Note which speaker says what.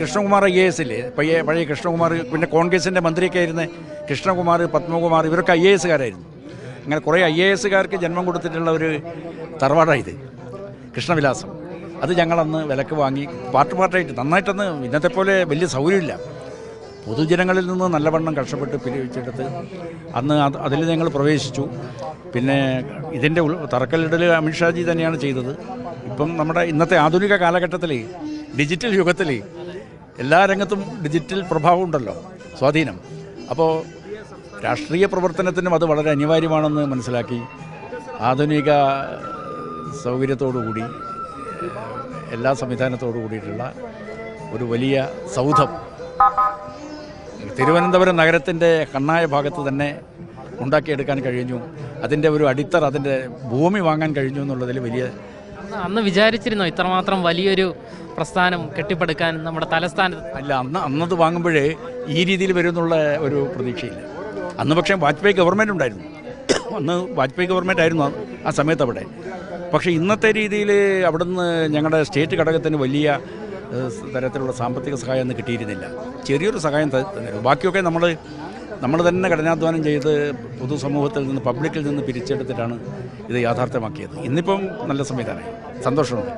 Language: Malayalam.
Speaker 1: കൃഷ്ണകുമാർ ഐ എ എസ് ഇല്ലേ? പയ്യെ പഴയ കൃഷ്ണകുമാർ പിന്നെ കോൺഗ്രസിന്റെ മന്ത്രിയൊക്കെ ആയിരുന്ന കൃഷ്ണകുമാർ പത്മകുമാർ ഇവരൊക്കെ ഐ എ എസുകാരായിരുന്നു അങ്ങനെ കുറേ ഐ എ എസുകാർക്ക് ജന്മം കൊടുത്തിട്ടുള്ള ഒരു തറവാടായത് കൃഷ്ണവിലാസം. അത് ഞങ്ങളന്ന് വിലക്ക് വാങ്ങി പാർട്ട് പാർട്ടായിട്ട് നന്നായിട്ടന്ന് ഇന്നത്തെ പോലെ വലിയ സൗകര്യമില്ല. പൊതുജനങ്ങളിൽ നിന്ന് നല്ലവണ്ണം കഷ്ടപ്പെട്ട് പിരിവിച്ചെടുത്ത് അന്ന് അത് അതിൽ ഞങ്ങൾ പ്രവേശിച്ചു. പിന്നെ ഇതിന്റെ തറക്കല്ലിടൽ അമിത്ഷാജി തന്നെയാണ് ചെയ്തത്. ഇപ്പം നമ്മുടെ ഇന്നത്തെ ആധുനിക കാലഘട്ടത്തിൽ ഡിജിറ്റൽ യുഗത്തിൽ എല്ലാ രംഗത്തും ഡിജിറ്റൽ പ്രഭാവം ഉണ്ടല്ലോ സ്വാധീനം. അപ്പോൾ രാഷ്ട്രീയ പ്രവർത്തനത്തിനും അത് വളരെ അനിവാര്യമാണെന്ന് മനസ്സിലാക്കി. ആധുനിക സൗകര്യത്തോടുകൂടി എല്ലാ സംവിധാനത്തോടു കൂടിയിട്ടുള്ള ഒരു വലിയ സൗധം. തിരുവനന്തപുരം നഗരത്തിന്റെ കണ്ണായ ഭാഗത്ത് തന്നെ ഉണ്ടാക്കിയെടുക്കാൻ കഴിഞ്ഞു. അതിന്റെ ഒരു അടിത്തറ അതിന്റെ ഭൂമി വാങ്ങാൻ കഴിഞ്ഞു എന്നുള്ളതിൽ വലിയ
Speaker 2: അന്ന് വിചാരിച്ചിരുന്നോ ഇത്രമാത്രം വലിയൊരു പ്രസ്ഥാനം കെട്ടിപ്പടുക്കാൻ നമ്മുടെ തലസ്ഥാനത്ത്?
Speaker 1: അല്ല അന്ന് അന്നത് വാങ്ങുമ്പോഴേ ഈ രീതിയിൽ വരുമെന്നുള്ള ഒരു പ്രതീക്ഷയില്ല. അന്ന് പക്ഷേ വാജ്പേയി ഗവൺമെന്റ് ഉണ്ടായിരുന്നു. അന്ന് വാജ്പേയി ഗവൺമെന്റ് ആയിരുന്നു ആ- സമയത്ത് അവിടെ. പക്ഷേ ഇന്നത്തെ രീതിയിൽ അവിടുന്ന് ഞങ്ങളുടെ സ്റ്റേറ്റ് ഘടകത്തിന് വലിയ തരത്തിലുള്ള സാമ്പത്തിക സഹായം ഒന്നും കിട്ടിയിരുന്നില്ല. ചെറിയൊരു സഹായം ബാക്കിയൊക്കെ നമ്മൾ നമ്മൾ തന്നെ കഠിനാധ്വാനം ചെയ്ത് പൊതുസമൂഹത്തിൽ നിന്ന് പബ്ലിക്കിൽ നിന്ന് പിരിച്ചെടുത്തിട്ടാണ് ഇത് യാഥാർത്ഥ്യമാക്കിയത്. ഇന്നിപ്പം നല്ല സംവിധാനമായി സന്തോഷമുണ്ട്.